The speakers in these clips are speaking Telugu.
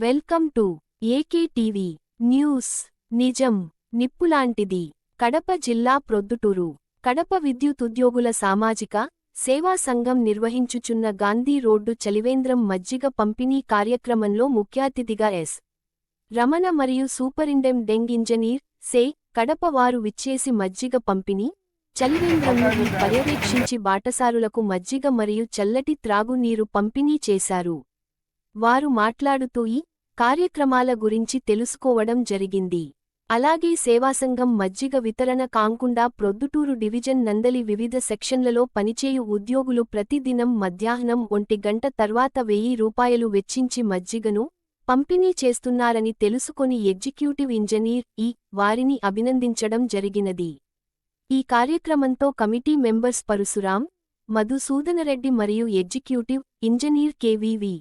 Welcome to AK TV news. నిజం. నిప్పులాంటిది. కడప జిల్లా ప్రొద్దుటూరు. కడప విద్యుత్ ఉద్యోగుల సామాజిక సేవా సంఘం నిర్వహించుచున్న గాంధీ రోడ్డు చలివేంద్రం మజ్జిగ పంపిణీ కార్యక్రమంలో ముఖ్యాతిథిగా ఎస్. రమణ మరియు సూపరింటెం డెంగ్ ఇంజనీర్ సే. కడప వారు విచ్చేసి మజ్జిగ పంపిణీ చలివేంద్రంను పర్యవేక్షించి బాటసారులకు మజ్జిగ మరియు చల్లటి త్రాగునీరు పంపిణీ చేశారు. వారు మాట్లాడుతూ ఈ కార్యక్రమాల గురించి తెలుసుకోవడం జరిగింది. అలాగే సేవాసంఘం మజ్జిగ వితరణ కాంకుండా ప్రొద్దుటూరు డివిజన్ నందలి వివిధ సెక్షన్లలో పనిచేయు ఉద్యోగులు ప్రతిదినం మధ్యాహ్నం ఒంటి గంట తర్వాత వెయ్యి రూపాయలు వెచ్చించి మజ్జిగను పంపిణీ చేస్తున్నారని తెలుసుకొని ఎగ్జిక్యూటివ్ ఇంజనీర్ ఈ వారిని అభినందించడం జరిగినది. ఈ కార్యక్రమంతో కమిటీ మెంబర్స్ పరశురాం మధుసూదనరెడ్డి మరియు executive engineer KVV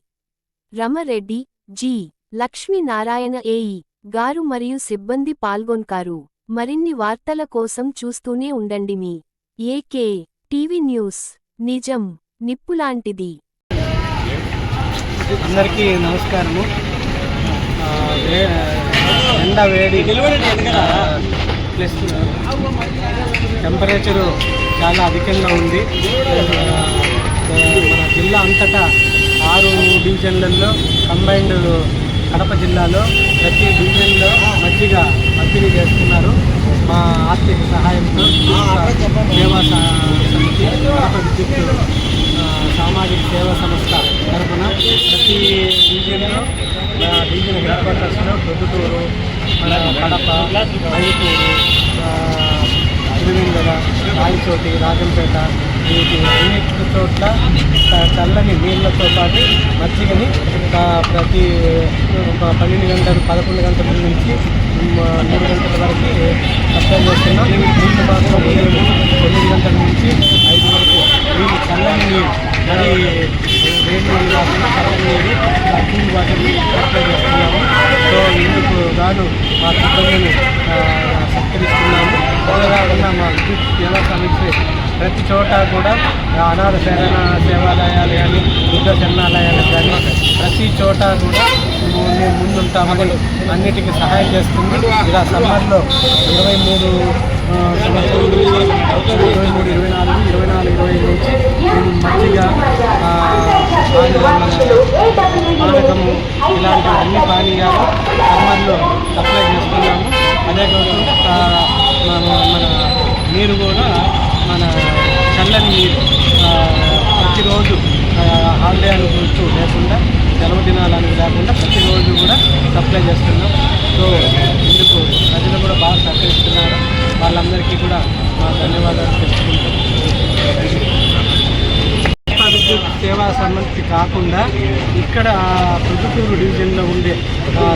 Rama Reddy G. Lakshminarayana AE. గారు మరియు సిబ్బంది పాల్గొన్కారు మరిన్ని వార్తల కోసం చూస్తూనే ఉండండి మీ ఏకే టీవీ న్యూస్. నిజం నిప్పులాంటిది. అందరికీ నమస్కారము. ఎండ వేడి ప్లస్ టెంపరేచరు చాలా అధికంగా ఉంది. మన జిల్లా అంతటా ఆరు డివిజన్లలో కంబైన్డ్ కడప జిల్లాలో ప్రతి డివిజన్లో మంచిగా పంపిణీ చేస్తున్నారు. మా ఆర్థిక సహాయంతో సేవా సమితి కడప విద్యుత్ సామాజిక సేవా సంస్థ తరఫున ప్రతి డివిజన్లో డివిజన్ హెడ్ క్వార్టర్స్లో ప్రొద్దుటూరు కడప మైపూరు తిరువెంగళ రాయచోటి రాజంపేట వీటి అన్ని చోట్ల చల్లని నీళ్ళతో పాటు మజ్జిగని ప్రతి పన్నెండు గంటలు పదకొండు గంటల నుంచి మూడు గంటల వరకు సప్లై చేస్తున్నాం. నీళ్ళు మాత్రం తొమ్మిది గంటల నుంచి ఐదు వరకు. నీళ్ళు చల్లని నీళ్ళు మరి వేడి నీళ్ళు కాకుండా చల్లని నీళ్ళు కూల్ వాటర్ని సప్లై చేస్తున్నాము. సో ఇందుకు గాను మా సిబ్బందిని సత్కరిస్తున్నాము. అంతేకాకుండా మా విద్యుత్ సేవా సమీక్ష ప్రతి చోట కూడా అనాథ శరణ సేవాలయాలు కానీ వృద్ధ శరణాలయాలు కానీ ప్రతి చోట కూడా మేము ముందుంటామని అన్నిటికీ సహాయం చేస్తుంది. ఇలా సమ్మర్లో ఇరవై మూడు ఆ, ఇరవై మూడు ఇరవై నాలుగు ఇరవై నాలుగు ఇరవై ఐదు నుంచి మేము మజ్జిగ పానకము ఇలాంటి అన్ని పానీయాలు సమ్మర్లో సప్లై చేస్తుంది అదే కాకుండా మన నీరు కూడా మన చల్లని నీరు ప్రతిరోజు హాలిడే అనుకుంటూ లేకుండా సెలవు దినాలని లేకుండా ప్రతిరోజు కూడా సప్లై చేస్తున్నాం. సో ఇందుకు ప్రజలు కూడా బాగా సహకరిస్తున్నారు. వాళ్ళందరికీ కూడా మా ధన్యవాదాలు తెలుసుకుంటాం సేవా సంబంధించి కాకుండా ఇక్కడ ప్రొద్దుటూరు డివిజన్లో ఉండే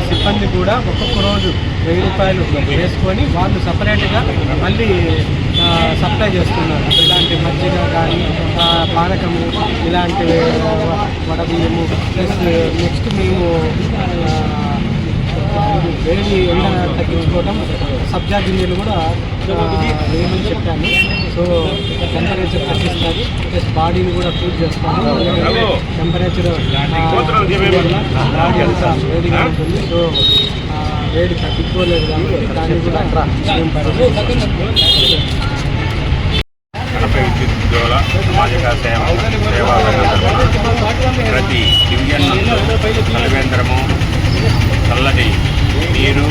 సిబ్బంది కూడా ఒక్కొక్క రోజు వెయ్యి రూపాయలు వేసుకొని వాళ్ళు సపరేట్గా మళ్ళీ సప్లై చేస్తున్నారు. ఇలాంటి మజ్జిగ కానీ పానకము ఇలాంటి వడబియ్యము ప్లస్ నెక్స్ట్ మేము వేడి ఎండ తగ్గించుకోవడం సబ్జా గింజలు కూడా వేయమని చెప్పాను. సో టెంపరేచర్ తగ్గిస్తుంది ప్లస్ బాడీని కూడా కూల్ చేస్తాను టెంపరేచర్ బాడీ అంతా వేడిగా ఉంటుంది. సో వేడి తగ్గిపోలేదు కాబట్టి దాన్ని కూడా కడప విద్యుత్ ఉద్యోగుల సామాజిక సేవ సేవా సంఘం తరఫున ప్రతి డివిజన్ నందు చలివేంద్రము చల్లటి నీరు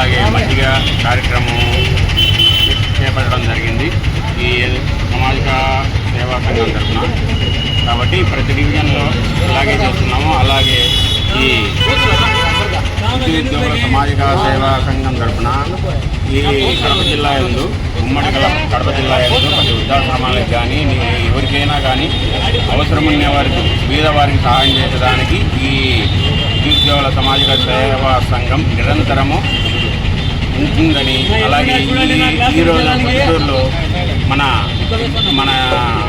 అలాగే మజ్జిగ కార్యక్రమం చేపట్టడం జరిగింది. ఈ సామాజిక సేవా సంఘం తరఫున. కాబట్టి ప్రతి డివిజన్లో ఇలాగే చేస్తున్నాము. అలాగే ఈ ఉద్యోగుల సామాజిక సేవా సంఘం తరఫున ఈ కడప జిల్లా యందు ఉమ్మడి కడప జిల్లా యందు కొన్ని వృద్ధాశ్రమాలకు కానీ ఎవరికైనా కానీ అవసరం ఉన్న వారికి వారికి సహాయం చేయడానికి ఈ ఉద్యోగుల సామాజిక సేవా సంఘం నిరంతరము ఉంటుందని అలాగే ఈ ఈరోజు చిత్తూరులో మన మన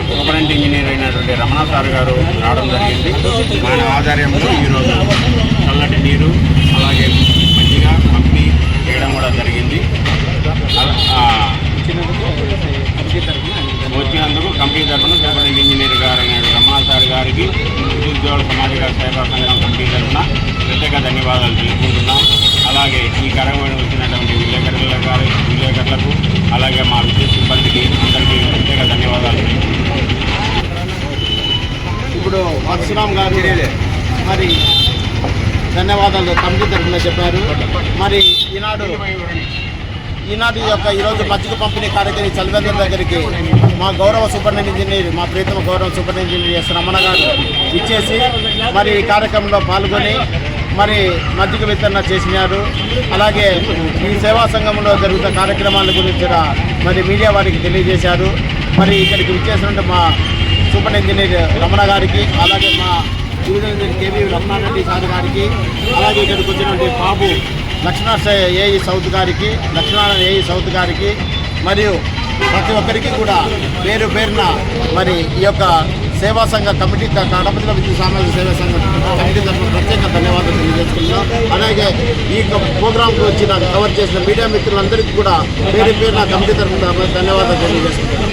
సూపరింట్ ఇంజనీర్ అయినటువంటి రమణ సార్ గారు రావడం జరిగింది. మన ఆధ్వర్యంలో ఈరోజు చల్లటి నీరు అలాగే మంచిగా పంపిణీ చేయడం కూడా జరిగింది. వచ్చినందుకు కంపెనీ తరఫున సూపరింట్ ఇంజనీర్ గారు రమణ సార్ గారికి నిరుద్యోగ సమాజ సేవా సంఘం కంపెనీ తరఫున ప్రత్యేక ధన్యవాదాలు తెలుపుకుంటున్నాం. అలాగే ఈ కార్యక్రమం వచ్చినటువంటి విలేకరుల గారి విలేకరులకు అలాగే మా విద్యుత్ సిబ్బందికి అందరికీ ప్రత్యేక ధన్యవాదాలు. ఇప్పుడు పరశురామ్ గారు మరి ధన్యవాదాలు కమిటీ తరఫున చెప్పారు. మరి ఈనాడు ఈనాటి యొక్క ఈరోజు మజ్జిగ పంపిణీ కార్యక్రమం చలివేంద్ర దగ్గరికి మా గౌరవ సూపరింటెండెంట్ ఇంజనీర్ మా ప్రీతమ గౌరవ సూపరింటెండెంట్ ఇంజనీర్ ఎస్ రమణ గారు ఇచ్చేసి మరి ఈ కార్యక్రమంలో పాల్గొని మరి మజ్జిగ వితరణ చేసినారు. అలాగే ఈ సేవా సంఘంలో జరుగుతున్న కార్యక్రమాల గురించి మరి మీడియా వారికి తెలియజేశారు. మరి ఇక్కడికి విచ్చేసినట్టు మా సూపర్ ఇంజనీర్ రమణ గారికి అలాగే మా division engineer KV Ramana Reddy sir గారికి అలాగే ఇక్కడికి వచ్చినటువంటి బాబు లక్ష్మణ ఏఈ సౌత్ గారికి లక్ష్మీనారాయణ ఏఈ సౌత్ గారికి మరియు ప్రతి ఒక్కరికి కూడా పేరు పేరున మరి ఈ యొక్క సేవా సంఘ కమిటీ క- విద్యుత్ సామాజిక సేవా సంఘ కమిటీ తరఫున ప్రత్యేక ధన్యవాదాలు తెలియజేసుకున్నాం అలాగే ఈ ప్రోగ్రాంకు వచ్చి నాకు కవర్ చేసిన మీడియా మిత్రులందరికీ కూడా పేరు పేరున కమిటీ తరఫున ధన్యవాదాలు తెలియజేసుకుంటున్నాం.